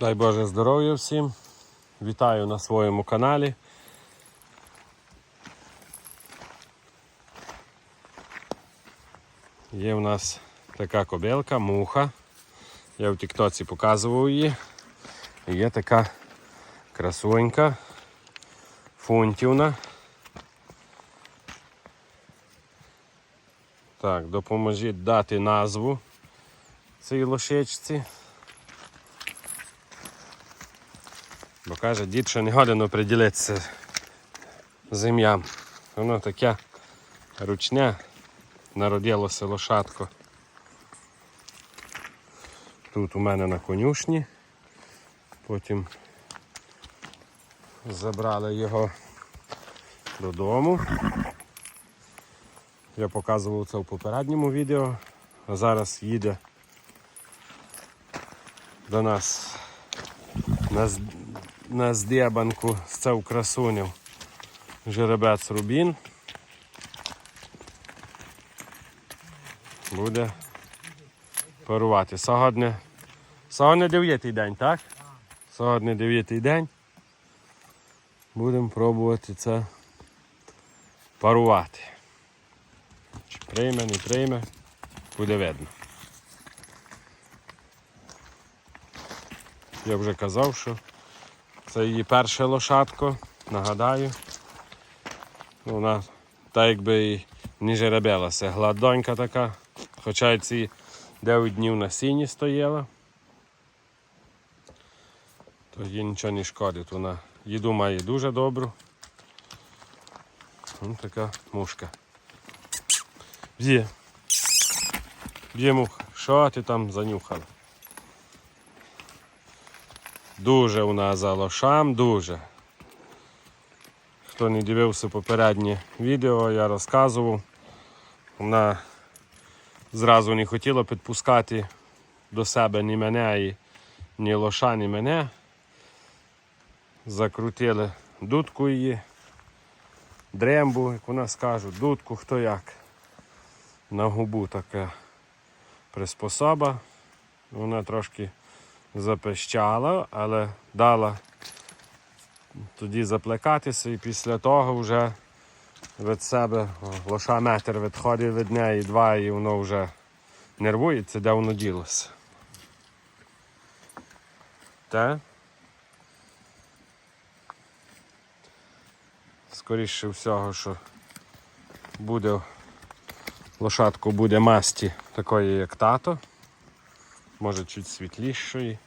Дай Боже здоров'я всім. Вітаю на своєму каналі. Є в нас така кобилка, муха. Я в Тіктоці показував її. Є така красунька, фунтівна. Так, допоможіть дати назву цій лошечці. Бо каже, дід, що не годен оприділитися з ім'ям. Воно таке ручне, народилося лошадко. Тут у мене на конюшні. Потім забрали його додому. Я показував це в попередньому відео, а зараз їде до нас на, на здебанку з цього красунів жеребець Рубін. Буде парувати. Сьогодні, сьогодні дев'ятий день, так? Сьогодні дев'ятий день. Будемо пробувати це парувати. Чи прийме, не прийме, буде видно. Я вже казав, що це її перше лошадко, нагадаю. Вона так якби і не жеребилася. Гладонька така, хоча ці 9 днів на сіні стояла. То їй нічого не шкодить. Вона їду має дуже добру. Ось така мушка. Б'є. Б'є муха. Що ти там занюхала? Дуже вона за лошам, дуже. Хто не дивився попереднє відео, я розказував. Вона зразу не хотіла підпускати до себе ні мене, ні лоша, ні мене. Закрутили дудку її, дрембу, як вона скаже, дудку, хто як. На губу така приспособа. Вона трошки запищала, але дала тоді заплекатися і після того вже від себе лоша метр відходить від неї, два, і воно вже нервується, де воно ділося. Те. Скоріше всього, що буде лошадку буде масті такої, як тато. Може чуть світлішої.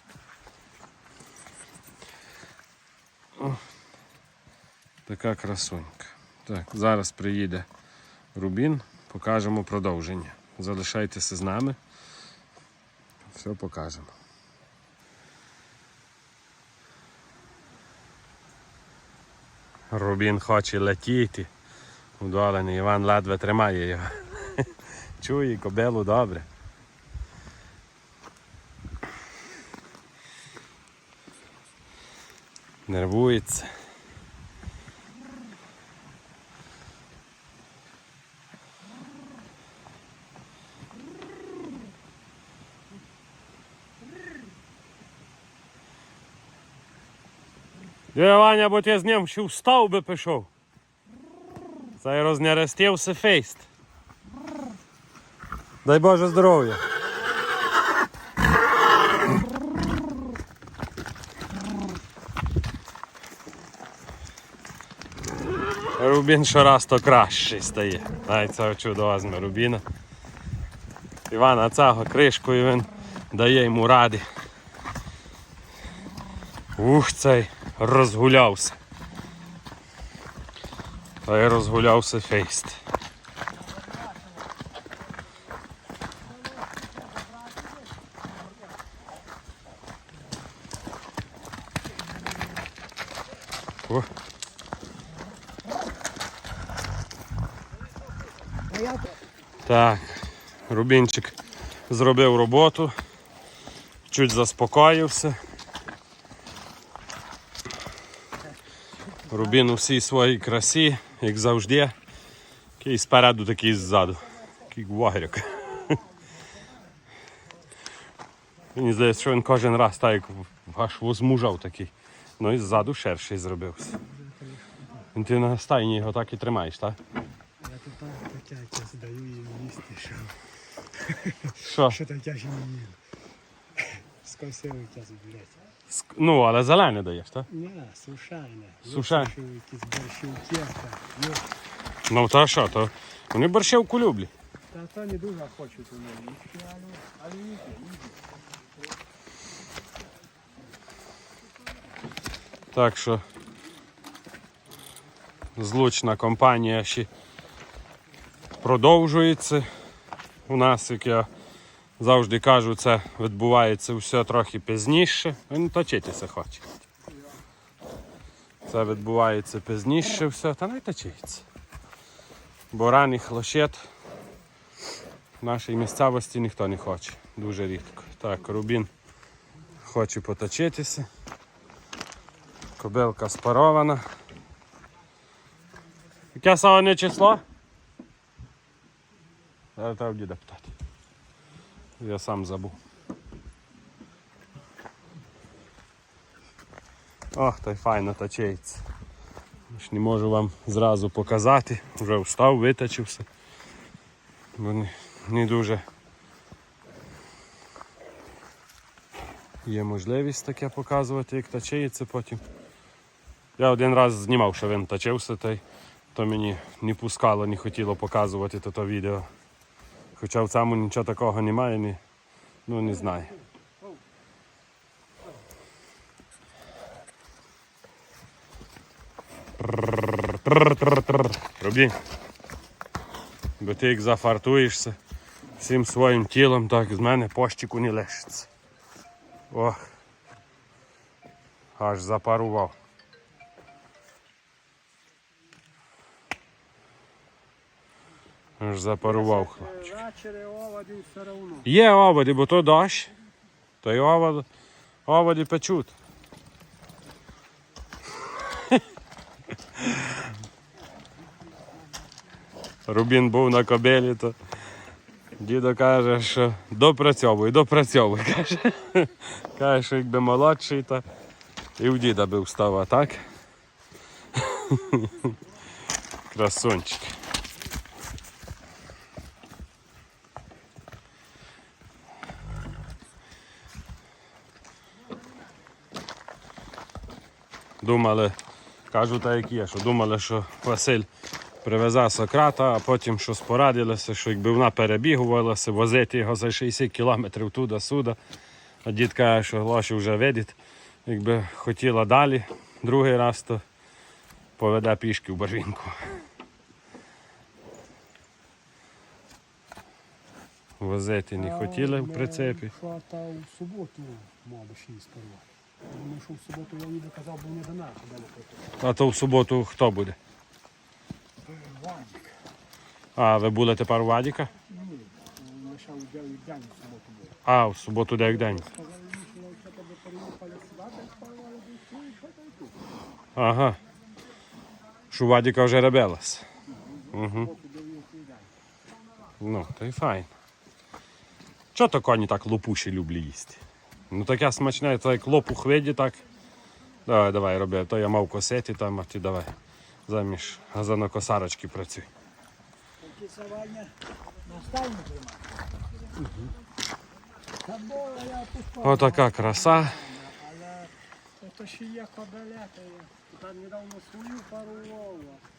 Така красунька. Так, зараз приїде Рубін, покажемо продовження. Залишайтеся з нами. Все покажемо. Рубін хоче летіти. Удолений Іван ледве тримає його. Чує кобилу добре. Нервується. Ваня, бо ти з ним ще встав би пішов. Це рознерестився фейст. Дай Боже здоров'я. Рубін щораз то кращий стає. Ай, це чудо візьме Рубіна. Івана цього кришкою він дає йому ради. Ух, цей розгулявся. Та й розгулявся фейст. Так, Рубінчик зробив роботу, чуть заспокоївся. Рубін у всій своїй красі, як завжди. Такий спереду, такий ззаду. Такий гвагерик. Мені здається, що він кожен раз так як аж возмужав такий. Ну і ззаду ширший зробився. Він ти на стайні його так і тримаєш, так? Я тут так тяжко здаю і їсти, що. Що? Що так тяжко не їм консервики збирати. Ну, але зелене даєш, так? Ні, сушальне. Сушальне. Сушилки з борщівки. Ну та що, то вони борщевку люблять. Та то не дуже хочуть у мене. Але їде, їде. Так що злучна компанія ще продовжується. У нас як я Завжди кажу, це відбувається все трохи пізніше. Ну, Він точитися хоче. Це відбувається пізніше все, та не точиться. Бо ранніх лощет в нашій місцевості ніхто не хоче, дуже рідко. Так, рубін хоче поточитися. Кобилка спарована. Яке саме число? Зараз треба діда питати. Я сам забув. Ох, та й файно точається. Ж Не можу вам зразу показати, вже встав, виточився. Бо не, не дуже є можливість таке показувати, як точається потім. Я один раз знімав, що він точився, той, то мені не пускало, не хотіло показувати то, -то відео. Хоча в цьому нічого такого немає, ні, ну не знаю. Роби. Бо ти як зафартуєшся всім своїм тілом, так з мене пощику не лишиться. Ох, аж запарував. Аж запарував. хлопчик. Ввечері оводі все одно. Є оводи, бо то дощ. То й овод, оводи печуть. Рубін був на кобелі, то дідо каже, що допрацьовуй, допрацьовуй. Каже, каже що якби молодший, то і в діда би встав, а так. Красунчик. Думали, кажу так як є, що думали, що Василь привезе Сократа, а потім щось порадилося, що якби вона перебігувалася, возити його за 60 кілометрів туди-сюди. А дід каже, що гроші вже видить. Якби хотіла далі другий раз, то поведе пішки в Бажинку. Возити не хотіли в прицепі. Що та в суботу мав би ще Думаю, що в суботу я ніби казав, бо не до нас, де на А то в суботу хто буде? Вадик. А, ви були тепер у Вадіка? Ні, лише у день день в суботу був. А, в суботу де як день. Сказали, що якщо тебе переїхали сюди, то спалювали до і що там тут. Ага. Що у Вадіка вже ребелась. Угу. Ну, то й файн. Чого то коні так лопуші люблять їсти? Ну таке смачне, то як лопух виді, так. Давай, давай, роби. То я мав косети там, а ти давай. Заміж газонокосарочки працюй. Поки савання на стайні тримати. Бо. Отака краса. Але то ще є кобеляти. Та недавно свою парував. Та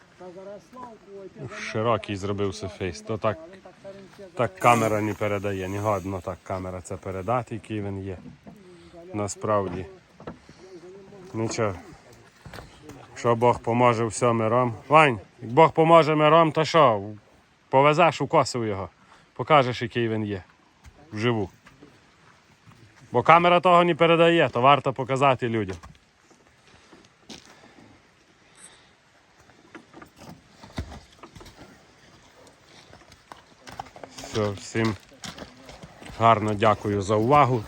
Широкий зробився фейс. То так, так камера не передає. Не годно так камера це передати, який він є. Насправді. Нічого. Що Бог поможе все миром. Вань, як Бог поможе миром, то що? Повезеш у косу його. Покажеш, який він є. Вживу. Бо камера того не передає, то варто показати людям. Все, всім гарно дякую за увагу.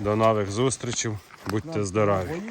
До нових зустрічей. Будьте здорові.